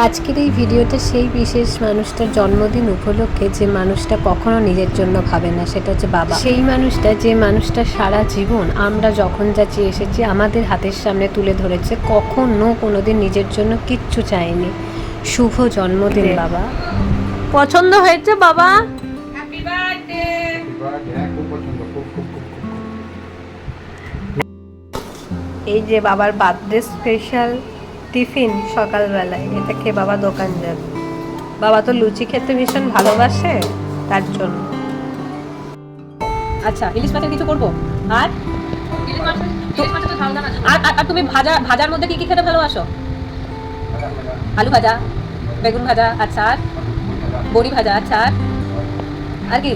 আজকের এই ভিডিওটা সেই বিশেষ মানুষটার জন্মদিন উপলক্ষে যে মানুষটা কখনো নিজের জন্য ভাবে না সেটা হচ্ছে বাবা। সেই মানুষটা যে মানুষটা সারা জীবন আমরা যখন যা চেয়ে এসেছি আমাদের হাতের সামনে তুলে ধরেছে কখনো কোনোদিন নিজের জন্য কিচ্ছু চায়নি। শুভ জন্মদিন বাবা। পছন্দ হয়েছে বাবা? এই যে বাবার বার্থডে স্পেশাল টিফিন সকালবেলায় এটা খেয়ে বাবা দোকান যাবে। বাবা তো লুচি খেতে ভীষণ ভালোবাসে তার জন্য। আচ্ছা ইলিশ মাছের কিছু করব? আর? আর আর- আর তুমি ভাজা ভাজার মধ্যে কি কি খেতে ভালোবাসো? আলু ভাজা বেগুন ভাজা আচ্ছা আর? বড়ি ভাজা আচ্ছা আর? আর কি?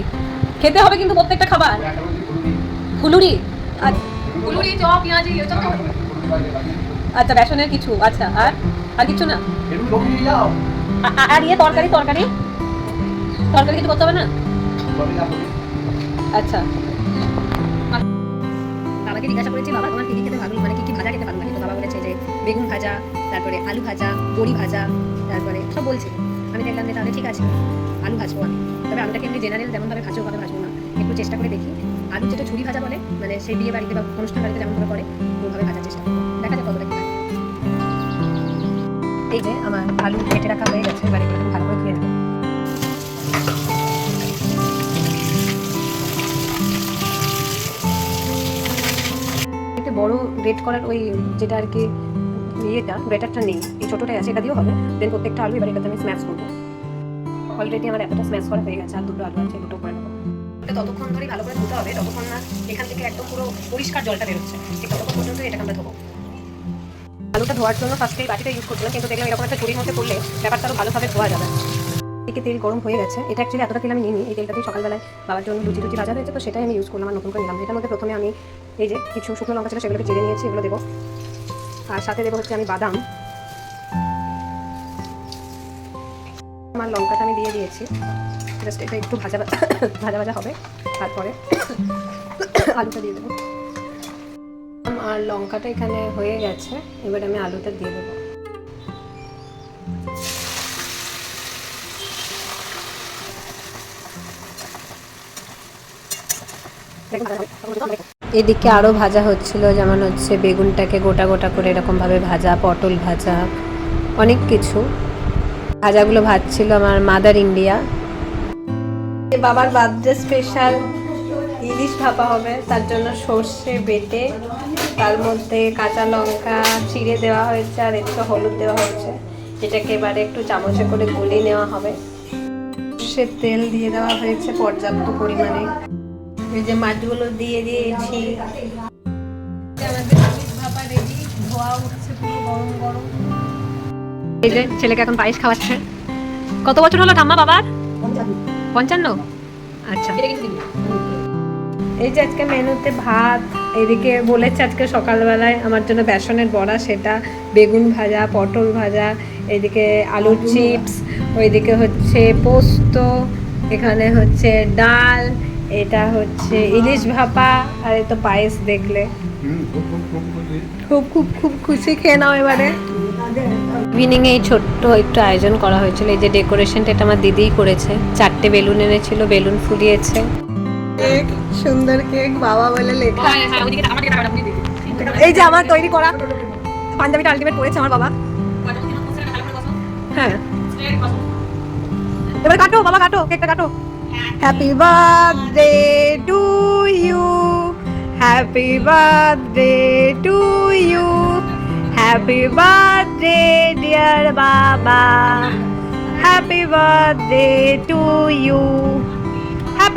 খেতে হবে কিন্তু প্রত্যেকটা খাবার। ফুলুরি। আচ্ছা ফুলুরি চপ পেঁয়াজি এসব তো আচ্ছা বেসনের কিছু আচ্ছা আর আর কিছু না? আর ইয়ে তরকারি তরকারি? তরকারি কিছু করতে হবে না? আচ্ছা। বাবাকে জিজ্ঞাসা করেছি বাবা তোমার কি কি খেতে ভালো? মানে কি কি ভাজা খেতে ভালো? লাগে তো বাবা বলেছে যে বেগুন ভাজা তারপরে আলু ভাজা বড়ি ভাজা তারপরে সব বলছে। আমি দেখলাম যে তাহলে ঠিক আছে আলু ভাজবো আমি। তবে আলুটাকে এমনি জেনারেল যেমনভাবে ভাজবো ওভাবে ভাজবো না। একটু চেষ্টা করে দেখি। আলু যেটা ঝুড়ি ভাজা বলে মানে সেই বিয়ে বাড়িতে বা অনুষ্ঠান বাড়িতে যেমন করে করে ওভাবে ভাজার চেষ্টা করব। দেখা যাক কতটা কি। এই যে আমার আলু কেটে রাখা হয়ে গেছে, এবার এগুলো ভালো করে ধুয়ে নেব। একটা বড় রেড করার ওই যেটা আর কি, ইয়েটা ব্রেটারটা নেই, এই ছোটোটাই আছে, এটা দিয়েও হবে। দেন প্রত্যেকটা আলু এবার এটাতে আমি স্ম্যাশ করব। অলরেডি আমার এতটা স্ম্যাশ করা হয়ে গেছে, আর দুটো আলু আছে, দুটো করে নেব। ততক্ষণ ধরে ভালো করে ধুতে হবে, ততক্ষণ না এখান থেকে একদম পুরো পরিষ্কার জলটা বেরোচ্ছে। ঠিক ততক্ষণ পর্যন্ত এটাকে আমরা ধোবো। আলুটা ধোয়ার জন্য ফার্স্টে এই বাটিটা ইউজ করছিলাম, কিন্তু দেখলাম এরকম একটা ঝুড়ির মধ্যে করলে ব্যাপারটা আরও ভালোভাবে ধোয়া যাবে। এদিকে তেল গরম হয়ে গেছে। এটা অ্যাকচুয়ালি এতটা তেল আমি নিইনি, এই তেলটাতেই সকালবেলায় বাবার জন্য লুচি লুচি ভাজা হয়েছে, তো সেটাই আমি ইউজ করলাম আর নতুন করে নিলাম। এটার মধ্যে প্রথমে আমি এই যে কিছু শুকনো লঙ্কা ছিল সেগুলোকে চিড়ে নিয়েছি, এগুলো দেবো। আর সাথে দেবো হচ্ছে আমি বাদাম। আমার লঙ্কাটা আমি দিয়ে দিয়েছি। জাস্ট এটা একটু ভাজা ভাজা ভাজা হবে। তারপরে আলুটা দিয়ে দেবো। আর লঙ্কাটা এখানে হয়ে গেছে। এবার আমি আলুটা দিয়ে দেবো। এদিকে আরও ভাজা হচ্ছিল, যেমন হচ্ছে বেগুনটাকে গোটা গোটা করে এরকমভাবে ভাজা, পটল ভাজা, অনেক কিছু। ভাজাগুলো ভাজছিল আমার মাদার ইন্ডিয়া বাবার বার্থডে স্পেশাল ইলিশ ভাপা হবে, তার জন্য সর্ষে বেটে তার মধ্যে কাঁচা লঙ্কা চিড়ে দেওয়া হয়েছে আর একটু হলুদ দেওয়া হয়েছে। এটাকে এবারে একটু চামচে করে গুলিয়ে নেওয়া হবে। সর্ষের তেল দিয়ে দেওয়া হয়েছে পর্যাপ্ত পরিমাণে। এই যে মাছগুলো দিয়ে দিয়েছি। এই যে ছেলেকে এখন পায়েস খাওয়াচ্ছে। কত বছর হলো ঠাম্মা বাবার? পঞ্চান্ন। আচ্ছা। এই যে আজকে মেনুতে ভাত এদিকে বলেছে আজকে সকালবেলায় আমার জন্য বেসনের বড়া সেটা বেগুন ভাজা পটল ভাজা এদিকে আলুর চিপস ওইদিকে হচ্ছে পোস্ত এখানে হচ্ছে ডাল এটা হচ্ছে ইলিশ ভাপা আর তো পায়েস দেখলে। খুব খুব খুব খুশি। খুব খুব খুব খুশি খেয়ে নাও এবারে। ইভিনিং এই ছোট্ট একটু আয়োজন করা হয়েছিল এই যে ডেকোরেশনটা এটা আমার দিদিই করেছে। চারটে বেলুন এনেছিল বেলুন ফুলিয়েছে। কেক সুন্দর কেক বাবা বলে লেখা। হ্যাঁ হ্যাঁ। এই যে আমার তৈরি করা পাঞ্জাবিটা আলটিমেট পড়েছে আমার বাবা। হ্যাঁ। এবার কাটো বাবা কাটো কেকটা কাটো। Happy birthday to you happy birthday to you happy birthday dear বাবা happy birthday to you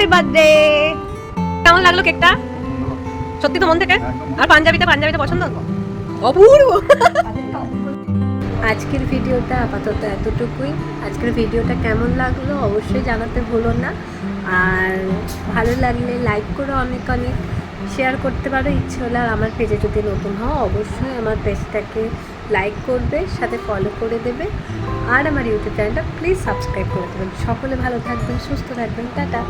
happy birthday কেমন লাগল কেকটা? সত্যি তো মন থেকে? আর পাঞ্জাবিতে পাঞ্জাবিতে পছন্দ? অপূর্ব। আজকের ভিডিওটা আপাতত এতটুকুই। আজকের ভিডিওটা কেমন লাগল অবশ্যই জানাতে ভুলো না। আর ভালো লাগলে লাইক করো অনেক অনেক। শেয়ার করতে পারো, ইচ্ছে হলে আর আমার পেজে যদি নতুন হও, অবশ্যই আমার পেজটাকে লাইক করবে, সাথে ফলো করে দেবে। আর আমার ইউটিউব চ্যানেলটা প্লিজ সাবস্ক্রাইব করে দেবেন। সকলে ভালো থাকবেন, সুস্থ থাকবেন। টাটা।